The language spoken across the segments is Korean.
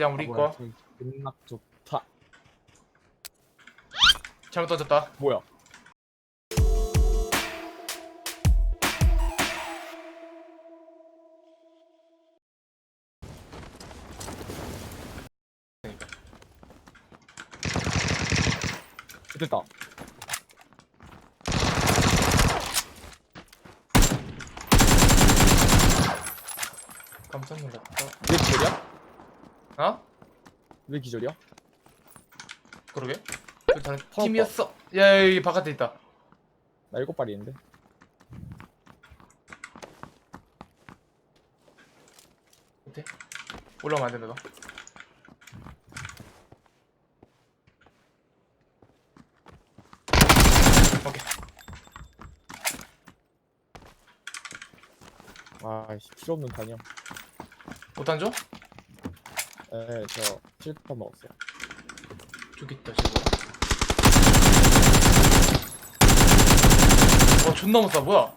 그냥 우리 뭐야, 거 음악 좋다. 잘못 던졌다 뭐야? 됐다. 놀랐다 왜 기절이야? 어? 왜 기절이야? 그러게 그 다른 팀이었어 야 여기 바깥에 있다 나 일곱 발이 있는데. 밑에 올라오면 안 된다 너 오케이 아이씨 필요 없는 탄이야. 못한 줘? 에, 저 실컷 먹었어요. 있다 지금 와 존나 못쏴 뭐야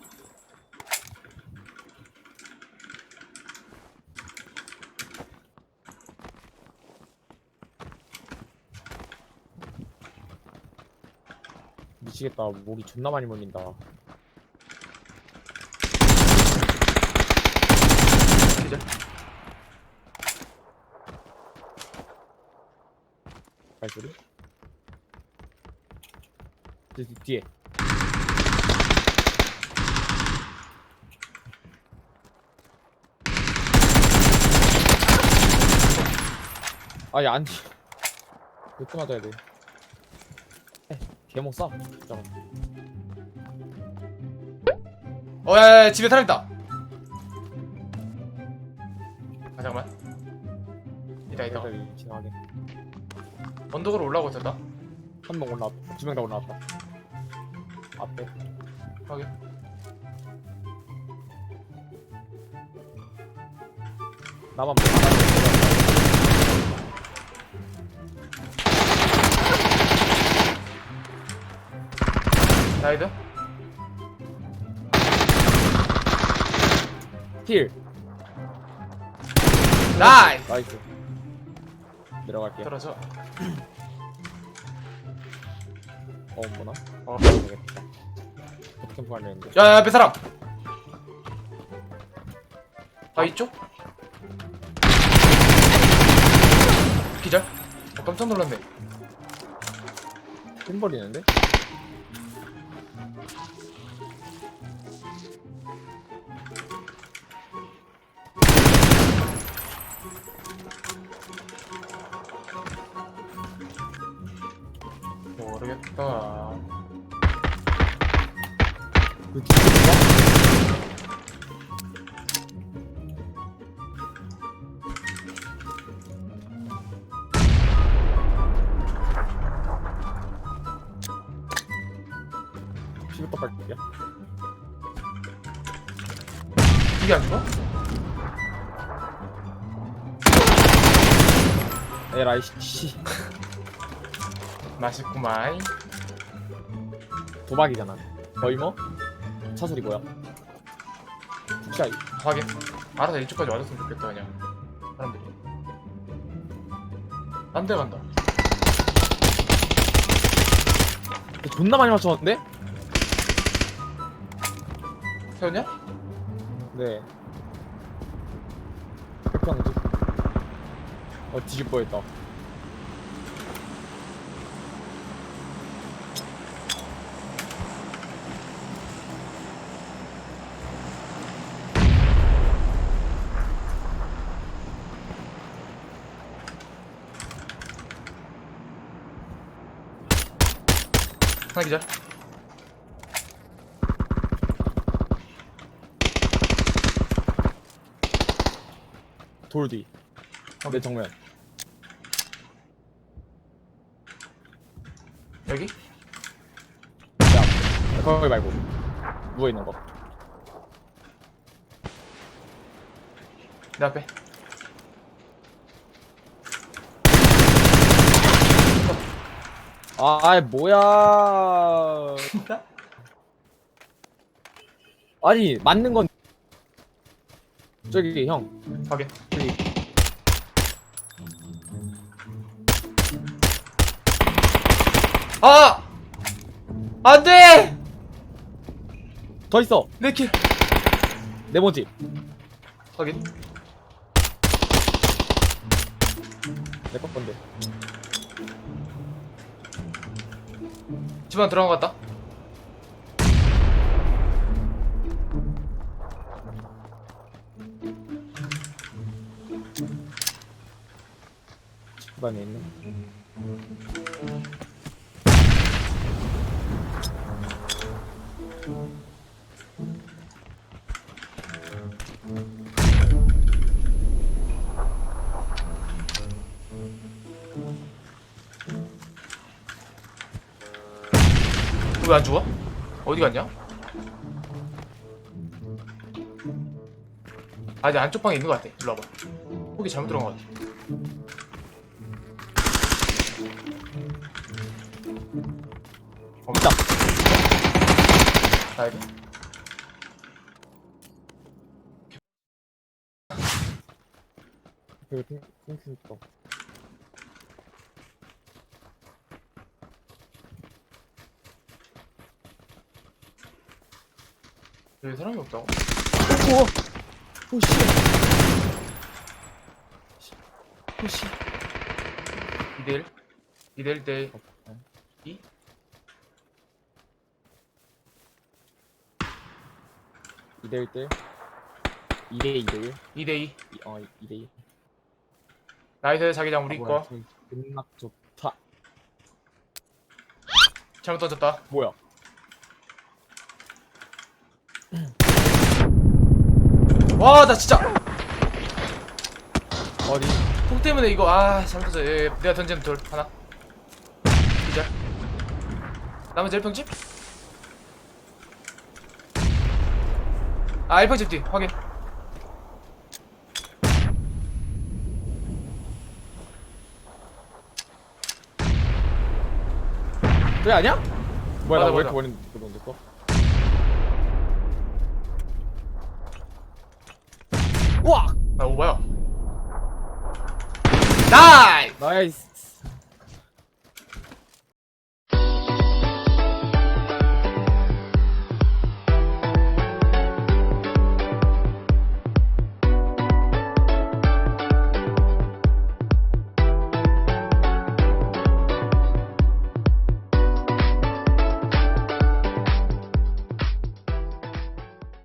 미치겠다. 목이 존나 많이 물린다. 기절 발소리? 뒤, 뒤- 뒤에. 아니 안 뒤. 몇대 맞아야 돼? 에, 개못 쏴. 잠깐. 어, 야, 야, 집에 사람 있다. 아, 잠깐만. 있다. 일단 지나가게. 언덕으로 올라오고 있었다. 한 명 올라왔다. 두명 다 올라왔다. 앞에. 확인. 나만 못. 나이드. 힐. 나이스! 나이스. 내려갈게요. 떨어져. 어, 뭐나? 어. 되겠다. 버트캠프 하려 했는데. 야, 야, 앞에 사람! 아, 이쪽? 기절? 어, 깜짝 놀랐네. 핀 버리는데? 모르겠다. 그 피부터 빨게요. 이게 안 죽어? 에라이 씨 맛있구만. 도박이잖아. 거의 뭐? 차 소리 뭐야? 혹시 확인. 알아서 이쪽까지 와줬으면 좋겠다, 그냥. 사람들이. 딴 데 간다. 존나 많이 맞췄는데? 세웠냐? 네. 백방지. 어 뒤질 뻔했다. 하나 기절. 돌 뒤. 내 정면. 여기? 내 앞. 거기 말고 누워 있는 거. 내 앞에. 아이 뭐야 아니 맞는 건 음. 저기 형 확인. 저기 아! 안 돼! 더 있어 내 킬. 네모집 확인. 내거 건데 집안 들어간 것 같다. 집안에 있는. 왜 안 죽어? 어디 갔냐? 아, 이제 안쪽 방에 있는 것 같아. 일로 와봐. 거기 잘못 들어간 것 같아. 있다. 나이도. 여기 핑, 핑크 있다. 여기 사람이 없다고? 오, 오, 씨. 오, 씨. 2대1? 2대1 대 2? 이대 1대 2대 2대 1. 2대2. 어, 2대 2. 나이스 자기장 우리 거. 끝났 좋다. 잘못 던졌다. 뭐야? 와, 나 진짜. 어디? 폭 때문에 이거, 아, 잘못 던져. 예, 예, 내가 던지는 돌. 하나. 기절. 나머지 1평집? 아, 1평집 뒤. 확인. 그래 아니야? 뭐야 맞아, 이렇게 맞아. 버린 그런데 거? 우와! 아, 오바야. 나이! 나이스.